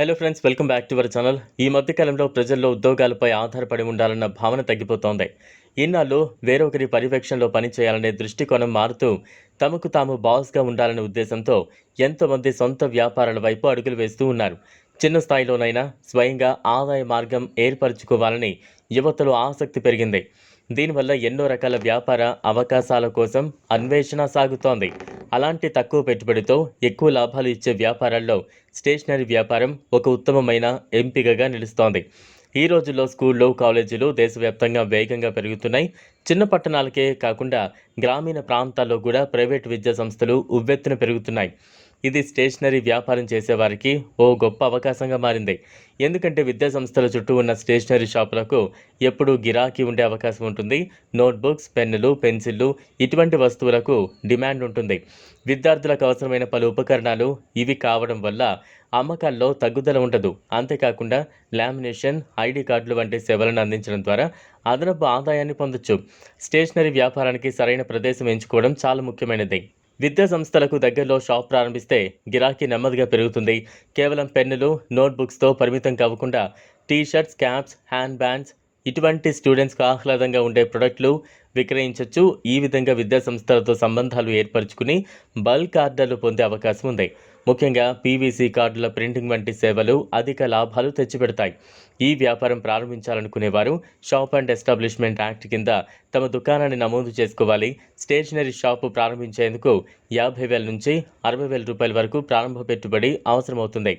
Hello friends welcome back to our channel ఈ మధ్యకాలంలో ప్రజల్లో ఉద్యోగాలపై ఆధారపడి ఉండాలన్న భావన తగ్గిపోతోంది. ఇన్నాళ్ళు వేరొకరి పర్యవేక్షణలో పనిచేయాలనే దృష్టికోణం మారుతూ తమకు తాము బాస్గా ఉండాలనే ఉద్దేశంతో ఎంతోమంది సొంత వ్యాపారాల వైపు అడుగులు వేస్తూ ఉన్నారు. చిన్న స్థాయిలోనైనా స్వయంగా ఆదాయ మార్గం ఏర్పరచుకోవాలని యువతలో ఆసక్తి పెరిగింది. దీనివల్ల ఎన్నో రకాల వ్యాపార అవకాశాల కోసం అన్వేషణ సాగుతోంది. అలాంటి తక్కువ పెట్టుబడితో ఎక్కువ లాభాలు ఇచ్చే వ్యాపారాల్లో స్టేషనరీ వ్యాపారం ఒక ఉత్తమమైన ఎంపికగా నిలుస్తోంది. ఈ రోజుల్లో స్కూళ్ళు కాలేజీలు దేశవ్యాప్తంగా వేగంగా పెరుగుతున్నాయి. చిన్న పట్టణాలకే కాకుండా గ్రామీణ ప్రాంతాల్లో కూడా ప్రైవేట్ విద్యా సంస్థలు ఉవ్వెత్తున పెరుగుతున్నాయి. ఇది స్టేషనరీ వ్యాపారం చేసేవారికి ఓ గొప్ప అవకాశంగా మారింది. ఎందుకంటే విద్యా సంస్థల చుట్టూ ఉన్న స్టేషనరీ షాపులకు ఎప్పుడూ గిరాకీ ఉండే అవకాశం ఉంటుంది. నోట్బుక్స్ పెన్నులు పెన్సిళ్ళు ఇటువంటి వస్తువులకు డిమాండ్ ఉంటుంది. విద్యార్థులకు అవసరమైన పలు ఉపకరణాలు ఇవి కావడం వల్ల అమ్మకాల్లో తగ్గుదల ఉండదు. అంతేకాకుండా లామినేషన్ ఐడి కార్డులు వంటి సేవలను అందించడం ద్వారా అదనపు ఆదాయాన్ని పొందొచ్చు. స్టేషనరీ వ్యాపారానికి సరైన ప్రదేశం ఎంచుకోవడం చాలా ముఖ్యమైనది. విద్యా సంస్థలకు దగ్గరలో షాప్ ప్రారంభిస్తే గిరాకీ నెమ్మదిగా పెరుగుతుంది. కేవలం పెన్నులు నోట్బుక్స్తో పరిమితం కాకుండా టీషర్ట్స్ క్యాప్స్ హ్యాండ్ బ్యాండ్స్ ఇటువంటి స్టూడెంట్స్కు ఆహ్లాదంగా ఉండే ప్రొడక్ట్లు విక్రయించవచ్చు ఈ విధంగా విద్యా సంస్థలతో సంబంధాలు ఏర్పరచుకుని బల్క్ ఆర్డర్లు పొందే అవకాశం ఉంది. ముఖ్యంగా పీవీసీ కార్డుల ప్రింటింగ్ వంటి సేవలు అధిక లాభాలు తెచ్చిపెడతాయి. ఈ వ్యాపారం ప్రారంభించాలనుకునేవారు షాప్ అండ్ ఎస్టాబ్లిష్మెంట్ యాక్ట్ కింద తమ దుకాణాన్ని నమోదు చేసుకోవాలి. స్టేషనరీ షాపు ప్రారంభించేందుకు యాభై వేల నుంచి అరవై వేల రూపాయల వరకు ప్రారంభ పెట్టుబడి అవసరమవుతుంది.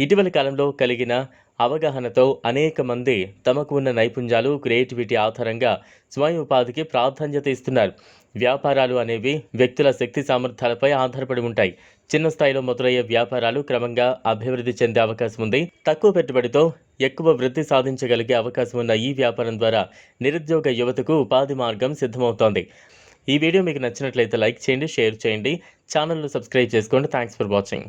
ఇటీవలి కాలంలో కలిగిన అవగాహనతో అనేక మంది తమకు ఉన్న నైపుణ్యాలు క్రియేటివిటీ ఆధారంగా స్వయం ఉపాధికి ప్రాధాన్యత ఇస్తున్నారు. వ్యాపారాలు అనేవి వ్యక్తుల శక్తి సామర్థ్యాలపై ఆధారపడి ఉంటాయి. చిన్న స్థాయిలో మొదలయ్యే వ్యాపారాలు క్రమంగా అభివృద్ధి చెందే అవకాశం ఉంది. తక్కువ పెట్టుబడితో ఎక్కువ వృద్ధి సాధించగలిగే అవకాశం ఉన్న ఈ వ్యాపారం ద్వారా నిరుద్యోగ యువతకు ఉపాధి మార్గం సిద్ధమవుతోంది. ఈ వీడియో మీకు నచ్చినట్లయితే లైక్ చేయండి షేర్ చేయండి. ఛానల్ను సబ్స్క్రైబ్ చేసుకోండి. Thanks for watching